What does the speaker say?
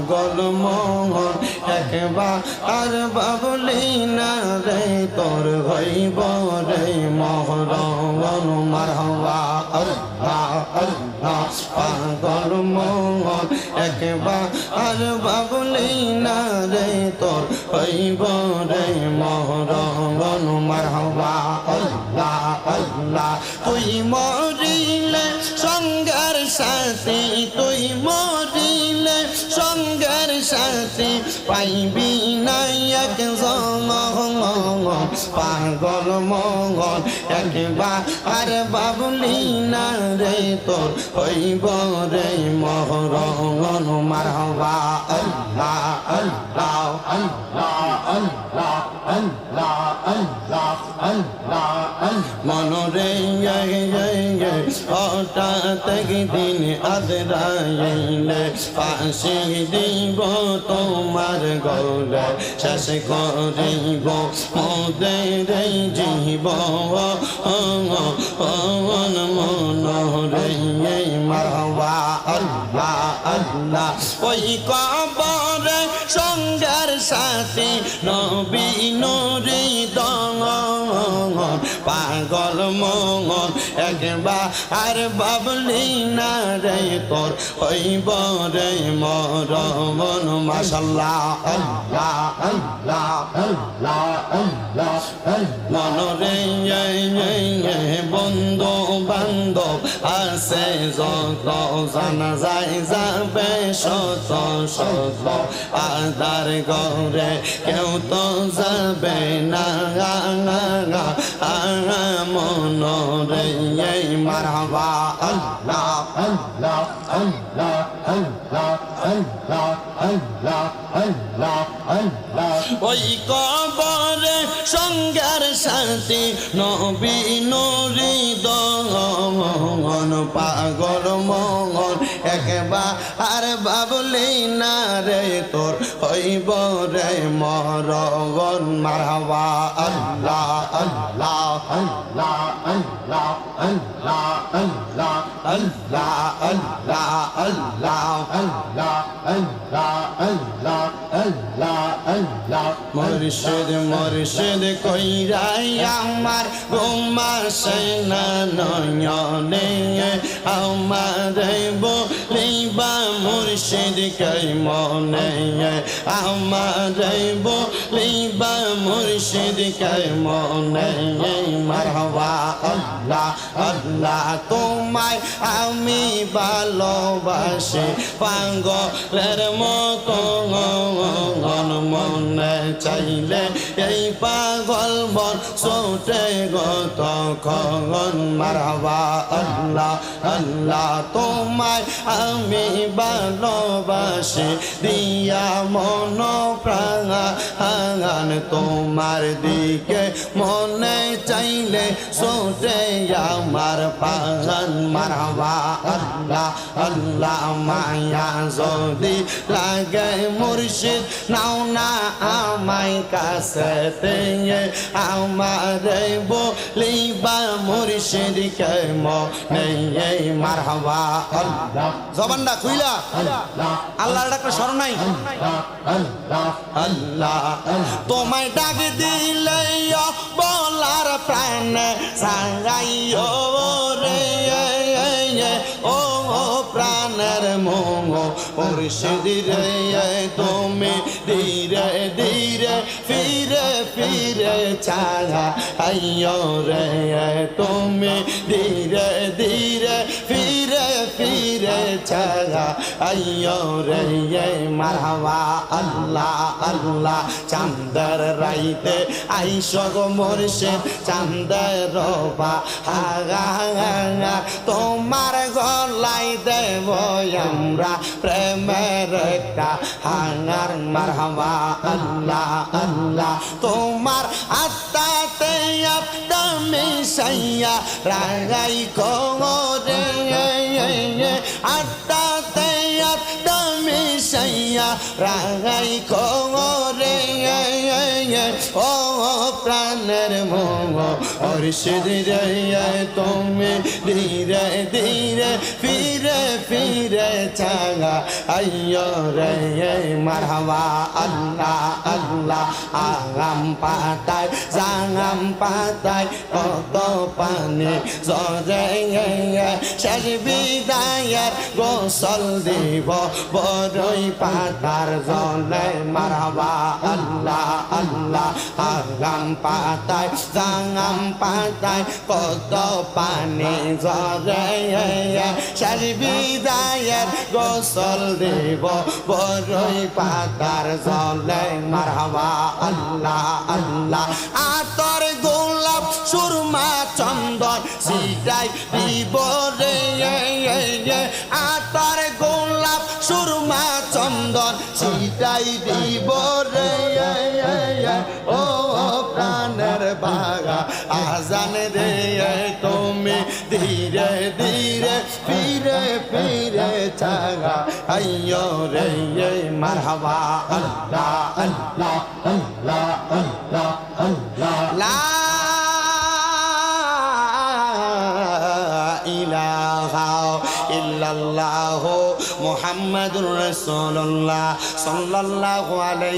পাগল মোহন একবার আর বাবলি না রে, তোর হইব রে মহরণ মারহবা আল্লাহ আল্লাহ পাগল মোহন একবার আর বাবলি না রে, তোর হইব রে মহরণ মারহবা আল্লাহ আল্লাহ তুই মরিলে পাগল মঙ্গল একবার বাবলি না রে তোর হইব রে মহরঙ্গন মারবা আল্লাহ আল্লাহ আল্লাহ। আদরাইলে পাশে দিব তোমার গৌলে শেষ করিব মোদের জীব মনরে মারবা আল্লাহ আল্লাহ, ওই কবরে সঙ্গের সাথে নবী নুরি দঙ্গ পাগল মঙ্গল, একবার বাবলি না রে তোর হইব রে মর মন মাসাল্লাহ আল্লাহ মন রে বন্ধু বান্ধব আছে, যত জানা যায় যাবে, শত শত গরে কেউ তো যাবে না। মন রে মারহাবা, আল্লাহ আল্লাহ আল্লাহ আল্লাহ আল্লাহ আল্লাহ আল্লাহ আল্লাহ। ওই কবরে সঙ্গের সাথে নবী নরি দন পাগল মঙ্গল একবার আর বাবলি না রে তোর হইব রে মরগন মারহাবা, আল্লাহ। আল্লাহ আল্লাহ আল্লাহ আল্লাহ আল্লাহ আল্লাহ মুর্শিদ মুর্শিদ কইরাই আমার গোমা সেনা নয়নে। আমার বলিবা মুর্শিদ কই মনে। আমার বলিবা মুর্শিদ কই মনে। মারহাবা, আল্লাহ আল্লাহ তোমায় আমি ভালোবাসি। পাগলের মতো মনে চাইলে এই পাগল বন সোটে গত খন মারহাবা আল্লাহ আল্লাহ তোমায় আমি ভালোবাসি। দিয়া মন প্রাণ হাঙান তোমার দিকে। মনে চাইলে সোটে আমার পাগল মারহাবা, আল্লাহ আল্লাহ, মায়া যদি লাগে মুর্শিদ, নাও না আমায় কাছে আমার বলিবা মুর্শিদ কে মনে মারহাবা, আল্লাহ, জবানটা খুইলা। আল্লাহর ডাকটা স্মরণ নাই। আল্লাহ তোমায় ডাক দিলে বলার প্রাণ সাঙ্গাইও রে। মুর্শিদ রে তুমি ধীরে ধীরে ফিরে ফিরে ছাড়া আইয়ো রে তুমি ধীরে ধীরে ফিরে ছাড়া আইয়ো রে মারহাবা, আল্লাহ আল্লাহ। চান্দার রাইতে আইস গো মুর্শিদ চান্দার রবা। হাগা তোমার গলাই দেব আমরা প্রেমের একটা হাঙ্গার। মারহাবা, আল্লাহ আল্লাহ। তোমার আত্মাতে সাইয়া রাগাই আত্মাতে আপনি রাগাই কো রে। ও প্রাণের মোহ অর্ষিদ রে তুমি ধীরে ধীরে ফিরে ফিরে চাঙ্গা আইয়ো রে মারহাবা, আল্লাহ আল্লাহ, আগাম পাতায়, জাগাম পাতায়, কত পানি জরে শেষ বিদায়ের গোসল দিব, বড়ই পাতার জলে মারহাবা, আল্লাহ। আগাম পাতায় জাগাম পাতায় কত পানি জরে শেষ বিদায়ের গোসল দিব বড়ই পাতার জলে মারহাবা আল্লাহ আল্লাহ আতর গোলাপ সুরমা চন্দন সিটাই দিব রে আতর গোলাপ সুরমা চন্দন সিটাই দিব তুমি ধীরে ধীরে ফিরে ফিরে চাগা আইয়ো রে মারহাবা আল্লাহ আল্লাহ আল্লাহ আল্লাহ আল্লাহ লা ইলাহা ইল্লাল্লাহ মুহাম্মাদুর রাসূলুল্লাহ সাল্লাল্লাহু আলাইহি